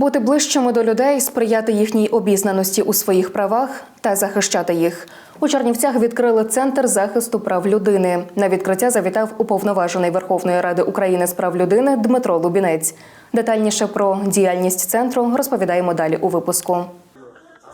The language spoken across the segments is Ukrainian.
Бути ближчими до людей, сприяти їхній обізнаності у своїх правах та захищати їх. У Чернівцях відкрили центр захисту прав людини. На відкриття завітав уповноважений Верховної Ради України з прав людини Дмитро Лубінець. Детальніше про діяльність центру розповідаємо далі у випуску.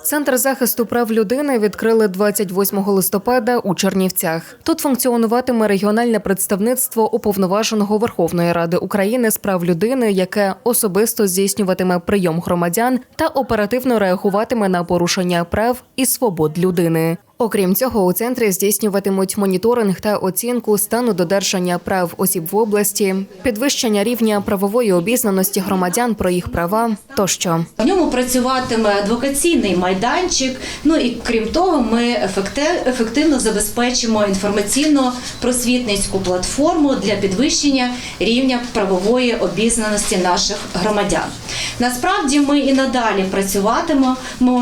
Центр захисту прав людини відкрили 28 листопада у Чернівцях. Тут функціонуватиме регіональне представництво уповноваженого Верховної Ради України з прав людини, яке особисто здійснюватиме прийом громадян та оперативно реагуватиме на порушення прав і свобод людини. Окрім цього, у центрі здійснюватимуть моніторинг та оцінку стану додержання прав осіб в області, підвищення рівня правової обізнаності громадян про їх права тощо. В ньому працюватиме адвокаційний майданчик. Ну і крім того, ми ефективно забезпечимо інформаційно-просвітницьку платформу для підвищення рівня правової обізнаності наших громадян. Насправді ми і надалі працюватимемо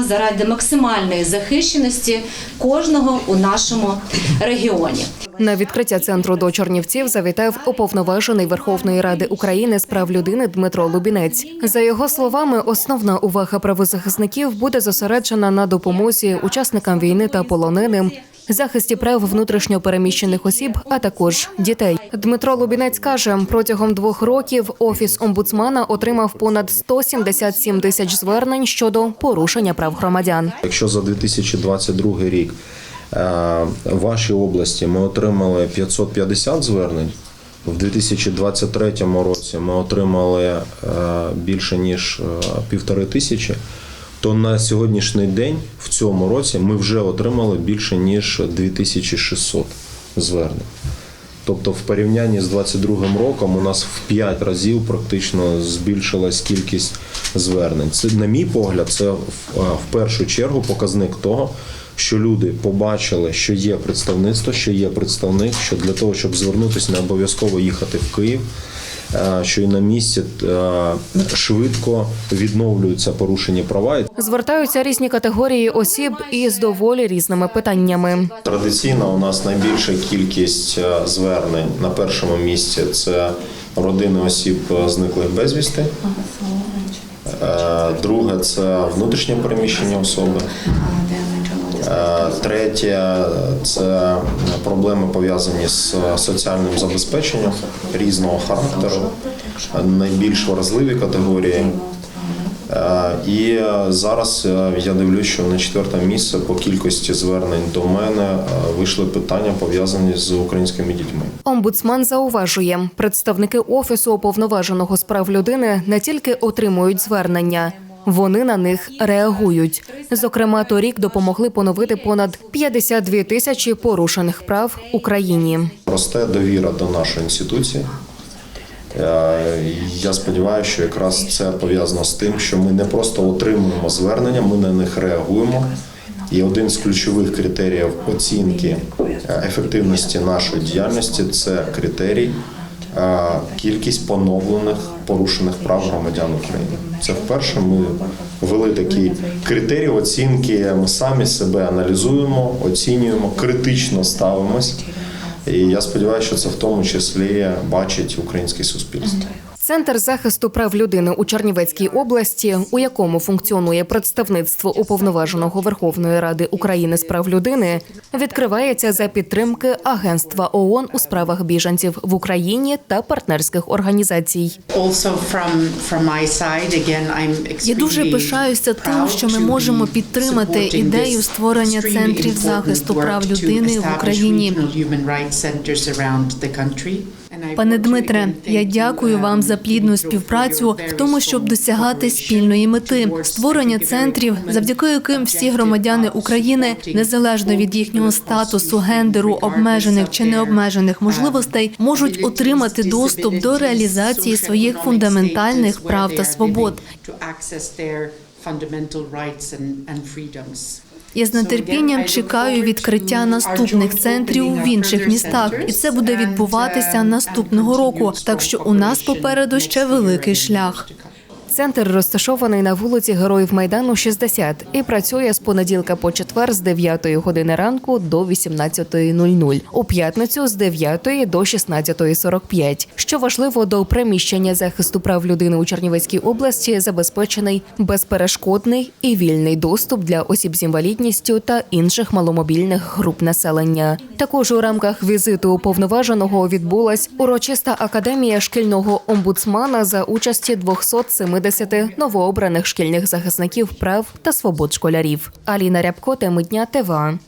заради максимальної захищеності кожного у нашому регіоні. На відкриття центру до Чернівців завітав уповноважений Верховної Ради України з прав людини Дмитро Лубінець. За його словами, основна увага правозахисників буде зосереджена на допомозі учасникам війни та полоненим. Захисті прав внутрішньо переміщених осіб, а також дітей. Дмитро Лубінець каже, протягом двох років офіс омбудсмана отримав понад 177 тисяч звернень щодо порушення прав громадян. Якщо за 2022 рік е, в вашій області ми отримали 550 звернень, в 2023 році ми отримали е, більше ніж е, півтори тисячі, то на сьогоднішній день в цьому році ми вже отримали більше ніж 2600 звернень. Тобто, в порівнянні з 2022 роком у нас в 5 разів практично збільшилась кількість звернень. Це, на мій погляд, це в, першу чергу показник того, що люди побачили, що є представництво, що є представник, що для того, щоб звернутися, не обов'язково їхати в Київ. е, Що і на місці е, швидко відновлюються порушені права. Звертаються різні категорії осіб із доволі різними питаннями. Традиційно у нас найбільша кількість е, звернень на першому місці це родини осіб зниклих безвісти. Друге це внутрішнє переміщення особи. Е, Третє це проблеми пов'язані з соціальним забезпеченням різного характеру, найбільш вразливі категорії. Е, І зараз е, я дивлюсь, що на четверте місце по кількості звернень до мене вийшли питання пов'язані з українськими дітьми. Омбудсман зауважує, представники офісу уповноваженого з прав людини не тільки отримують звернення, вони на них реагують. Зокрема, торік допомогли поновити понад 52 тисячі порушених прав Україні. Росте довіра до нашої інституції. Е, Я сподіваюся, що якраз це пов'язано з тим, що ми не просто отримуємо звернення, ми на них реагуємо. І один з ключових критеріїв оцінки е, ефективності нашої діяльності це критерій кількість поновлених порушених прав громадян України. Це вперше ми ввели такий критерій оцінки. Ми самі себе аналізуємо, оцінюємо, критично ставимось. І я сподіваюся, що це в тому числі бачить українське суспільство. Центр захисту прав людини у Чернівецькій області, у якому функціонує представництво уповноваженого Верховної Ради України з прав людини, відкривається за підтримки Агентства ООН у справах біженців в Україні та партнерських організацій. Я дуже пишаюся тим, що ми можемо підтримати ідею створення центрів захисту прав людини в Україні. Пане Дмитре, я дякую вам за плідну співпрацю в тому, щоб досягати спільної мети, створення центрів, завдяки яким всі громадяни України, незалежно від їхнього статусу, гендеру, обмежених чи необмежених можливостей, можуть отримати доступ до реалізації своїх фундаментальних прав та свобод. Я з нетерпінням чекаю відкриття наступних центрів в інших містах, і це буде відбуватися наступного року. Так що у нас попереду ще великий шлях. Центр розташований на вулиці Героїв Майдану 60 і працює з понеділка по четвер з 9 години ранку до 18.00, у п'ятницю з 9 до 16.45. Що важливо, до приміщення захисту прав людини у Чернівецькій області забезпечений безперешкодний і вільний доступ для осіб з інвалідністю та інших маломобільних груп населення. Також у рамках візиту уповноваженого відбулась урочиста академія шкільного омбудсмана за участі 270 новообраних шкільних захисників прав та свобод школярів. Аліна Рябко, теми дня ТВА.